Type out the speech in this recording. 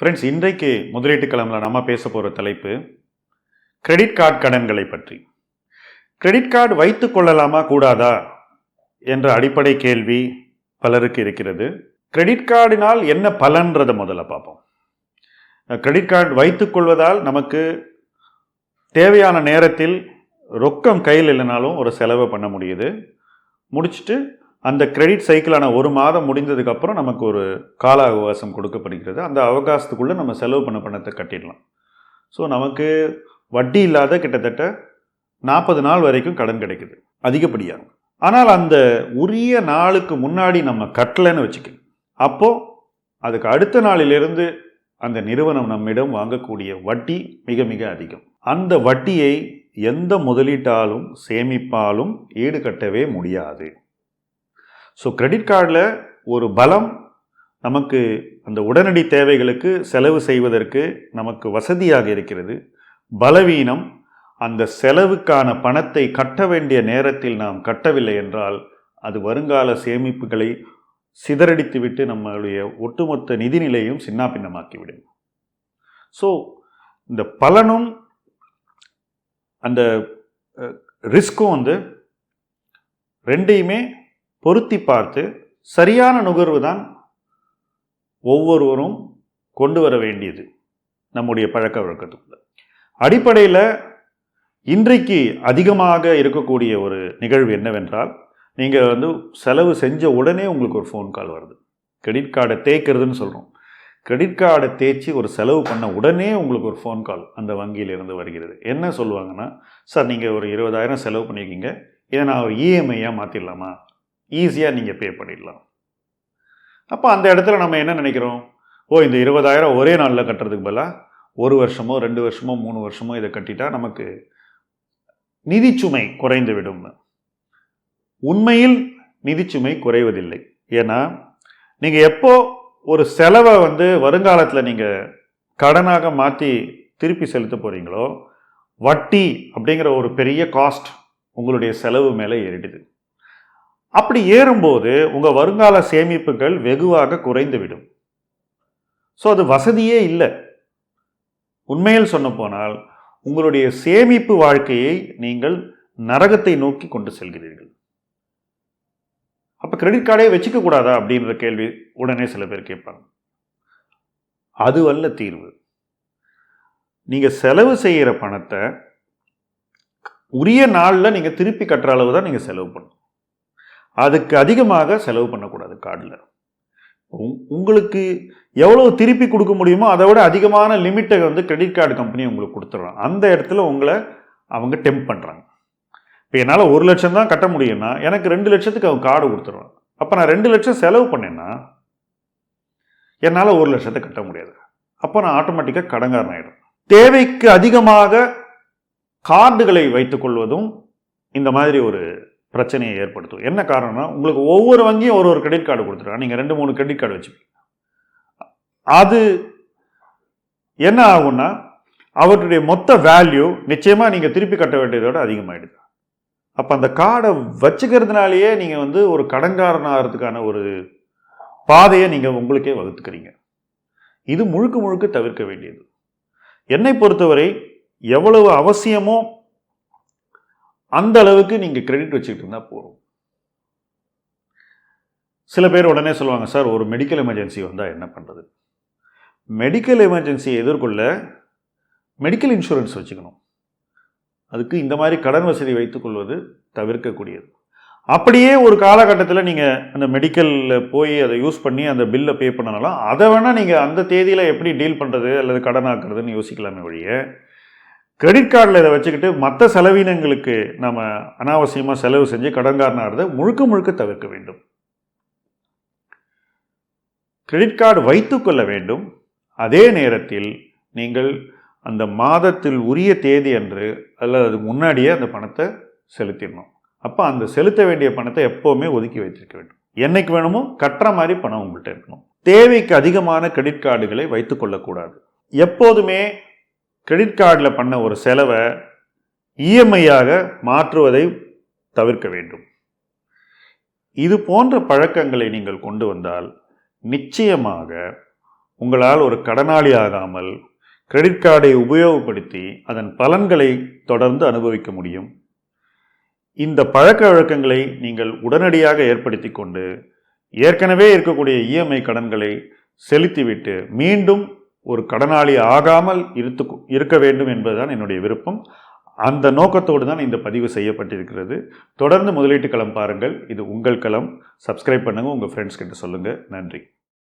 Friends இன்றைக்கு முதலீட்டு களமில் நம்ம பேச போகிற தலைப்பு கிரெடிட் கார்டு கடன்களை பற்றி. கிரெடிட் கார்டு வைத்து கொள்ளலாமா கூடாதா என்ற அடிப்படை கேள்வி பலருக்கு இருக்கிறது. கிரெடிட் கார்டினால் என்ன பலன்றதை முதல்ல பார்ப்போம். கிரெடிட் கார்டு வைத்துக்கொள்வதால் நமக்கு தேவையான நேரத்தில் ரொக்கம் கையில் இல்லைனாலும் ஒரு செலவை பண்ண முடியுது. முடிச்சுட்டு அந்த கிரெடிட் சைக்கிளான ஒரு மாதம் முடிந்ததுக்கப்புறம் நமக்கு ஒரு கால அவகாசம் கொடுக்கப்படுகிறது. அந்த அவகாசத்துக்குள்ளே நம்ம செலவு பண்ண பணத்தை கட்டிடலாம். ஸோ நமக்கு வட்டி இல்லாத கிட்டத்தட்ட நாற்பது நாள் வரைக்கும் கடன் கிடைக்குது. அதிகப்படியாக. ஆனால் அந்த உரிய நாளுக்கு முன்னாடி நம்ம கட்டலைன்னு வச்சுக்கணும் அப்போது அதுக்கு அடுத்த நாளிலிருந்து அந்த நிறுவனம் நம்மிடம் வாங்கக்கூடிய வட்டி மிக மிக அதிகம். அந்த வட்டியை எந்த முதலீட்டாலும் சேமிப்பாலும் ஈடுகட்டவே முடியாது. ஸோ கிரெடிட் கார்டில் ஒரு பலம் நமக்கு அந்த உடனடி தேவைகளுக்கு செலவு செய்வதற்கு நமக்கு வசதியாக இருக்கிறது. பலவீனம் அந்த செலவுக்கான பணத்தை கட்ட வேண்டிய நேரத்தில் நாம் கட்டவில்லை என்றால் அது வருங்கால சேமிப்புகளை சிதறடித்துவிட்டு நம்மளுடைய ஒட்டுமொத்த நிதிநிலையும் சின்னாபின்னமாக்கிவிடும் ஸோ இந்த பலனும் அந்த ரிஸ்க்கும் வந்து ரெண்டையுமே பொருத்தி பார்த்து சரியான நுகர்வு தான் ஒவ்வொருவரும் கொண்டு வர வேண்டியது நம்முடைய பழக்க வழக்கத்துக்குள்ள அடிப்படையில் இன்றைக்கு அதிகமாக இருக்கக்கூடிய ஒரு நிகழ்வு என்னவென்றால் நீங்கள் வந்து செலவு செஞ்ச உடனே உங்களுக்கு ஒரு ஃபோன் கால் வருது. கிரெடிட் கார்டை தேய்க்கிறதுன்னு சொல்கிறோம் கிரெடிட் கார்டை தேய்ச்சி ஒரு செலவு பண்ண உடனே உங்களுக்கு ஒரு ஃபோன் கால் அந்த வங்கியிலிருந்து வருகிறது. என்ன சொல்லுவாங்கன்னா சார் நீங்கள் ஒரு இருபதாயிரம் செலவு பண்ணியிருக்கீங்க. இதை நான் ஒரு இஎம்ஐயாக மாற்றிடலாமா ஈஸியாக நீங்கள் பே பண்ணிடலாம். அப்போ அந்த இடத்துல நம்ம என்ன நினைக்கிறோம்? ஓ இந்த இருபதாயிரம் ஒரே நாளில் கட்டுறதுக்கு பதிலாக ஒரு வருஷமோ ரெண்டு வருஷமோ மூணு வருஷமோ இதை கட்டிட்டா நமக்கு நிதிச்சுமை குறைந்து விடும் உண்மையில் நிதிச்சுமை குறைவதில்லை. ஏன்னா நீங்கள் எப்போ ஒரு செலவை வந்து வருங்காலத்தில் நீங்கள் கடனாக மாற்றி திருப்பி செலுத்த போகிறீங்களோ வட்டி அப்படிங்கிற ஒரு பெரிய காஸ்ட் உங்களுடைய செலவு மேலே ஏறிடுது. அப்படி ஏறும்போது உங்கள் வருங்கால சேமிப்புகள் வெகுவாக குறைந்துவிடும். ஸோ அது வசதியே இல்லை. உண்மையில் சொன்ன போனால் உங்களுடைய சேமிப்பு வாழ்க்கையை நீங்கள் நரகத்தை நோக்கி கொண்டு செல்கிறீர்கள். அப்போ கிரெடிட் கார்டே வச்சுக்க கூடாதா அப்படின்ற கேள்வி உடனே சில பேர் கேட்பாங்க. அது அல்ல தீர்வு. நீங்கள் செலவு செய்கிற பணத்தை உரிய நாளில் நீங்கள் திருப்பி கட்டுற அளவு தான் நீங்கள் செலவு பண்ணணும். அதுக்கு அதிகமாக செலவு பண்ணக்கூடாது கார்டில். உங்களுக்கு எவ்வளோ திருப்பி கொடுக்க முடியுமோ அதை விட அதிகமான லிமிட்டை வந்து கிரெடிட் கார்டு கம்பெனி உங்களுக்கு கொடுத்துட்றாங்க. அந்த இடத்துல உங்களை அவங்க டெம்ப் பண்ணுறாங்க இப்போ என்னால் ஒரு லட்சம் தான் கட்ட முடியும்னா எனக்கு ரெண்டு லட்சத்துக்கு அவங்க கார்டு கொடுத்துருவான் அப்போ நான் ரெண்டு லட்சம் செலவு பண்ணேன்னா என்னால் ஒரு லட்சத்தை கட்ட முடியாது. அப்போ நான் ஆட்டோமேட்டிக்காக கடங்காரன் ஆகிடும் தேவைக்கு அதிகமாக கார்டுகளை வைத்துக்கொள்வதும் இந்த மாதிரி ஒரு பிரச்சனையை ஏற்படுத்தும். என்ன காரணம்னா உங்களுக்கு ஒவ்வொரு வங்கியும் ஒரு ஒரு கிரெடிட் கார்டு கொடுத்துருக்காங்க. நீங்கள் ரெண்டு மூணு கிரெடிட் கார்டு வச்சுப்பீங்க. அது என்ன ஆகும்னா அவற்றுடைய மொத்த வேல்யூ நிச்சயமாக நீங்கள் திருப்பி கட்ட வேண்டியதோட அதிகமாகிடுது அப்போ அந்த கார்டை வச்சுக்கிறதுனாலேயே நீங்கள் வந்து ஒரு கடன்காரன் ஆகிறதுக்கான ஒரு பாதையை நீங்கள் உங்களுக்கே வகுத்துக்கிறீங்க. இது முழுக்க முழுக்க தவிர்க்க வேண்டியது. என்னை பொறுத்தவரை எவ்வளவு அவசியமோ அந்த அளவுக்கு நீங்கள் கிரெடிட் வச்சுக்கிட்டு இருந்தால் போதும். சில பேர் உடனே சொல்லுவாங்க சார் ஒரு மெடிக்கல் எமர்ஜென்சி வந்தால் என்ன பண்ணுறது மெடிக்கல் எமர்ஜென்சியை எதிர்கொள்ள மெடிக்கல் இன்சூரன்ஸ் வச்சுக்கணும். அதுக்கு இந்த மாதிரி கடன் வசதி வைத்துக்கொள்வது தவிர்க்கக்கூடியது. அப்படியே ஒரு காலகட்டத்தில் நீங்கள் அந்த மெடிக்கலில் போய் அதை யூஸ் பண்ணி அந்த பில்லை பே பண்ணனாலும் அதை வேணால் நீங்கள் அந்த தேதியில் எப்படி டீல் பண்ணுறது அல்லது கடன் ஆக்குறதுன்னு யோசிக்கலாமே வழிய கிரெடிட் கார்டில் இதை வச்சுக்கிட்டு மற்ற செலவினங்களுக்கு நம்ம அனாவசியமாக செலவு செஞ்சு கடன்காரனாகிறத முழுக்க முழுக்க தவிர்க்க வேண்டும். கிரெடிட் கார்டு வைத்துக்கொள்ள வேண்டும். அதே நேரத்தில் நீங்கள் அந்த மாதத்தில் உரிய தேதி அன்று அல்லது அது முன்னாடியே அந்த பணத்தை செலுத்திடணும். அப்போ அந்த செலுத்த வேண்டிய பணத்தை எப்போவுமே ஒதுக்கி வைத்திருக்க வேண்டும். என்னைக்கு வேணுமோ கட்டுற மாதிரி பணம் உங்கள்கிட்ட இருக்கணும். தேவைக்கு அதிகமான கிரெடிட் கார்டுகளை வைத்துக்கொள்ளக்கூடாது எப்போதுமே கிரெடிட் கார்டில் பண்ண ஒரு செலவை இஎம்ஐயாக மாற்றுவதை தவிர்க்க வேண்டும். இது போன்ற பழக்கங்களை நீங்கள் கொண்டு வந்தால் நிச்சயமாக உங்களால் ஒரு கடனாளி ஆகாமல் கிரெடிட் கார்டை உபயோகப்படுத்தி அதன் பலன்களை தொடர்ந்து அனுபவிக்க முடியும். இந்த பழக்க வழக்கங்களை நீங்கள் உடனடியாக ஏற்படுத்தி கொண்டு ஏற்கனவே இருக்கக்கூடிய இஎம்ஐ கடன்களை செலுத்திவிட்டு மீண்டும் ஒரு கடனாளி ஆகாமல் இருத்து இருக்க வேண்டும் என்பதுதான் என்னுடைய விருப்பம். அந்த நோக்கத்தோடு தான் இந்த பதிவு செய்யப்பட்டிருக்கிறது. தொடர்ந்து முதலீட்டு களம் பாருங்கள். இது உங்கள் களம். சப்ஸ்கிரைப் பண்ணுங்கள் உங்கள் ஃப்ரெண்ட்ஸ் கிட்ட சொல்லுங்கள் நன்றி.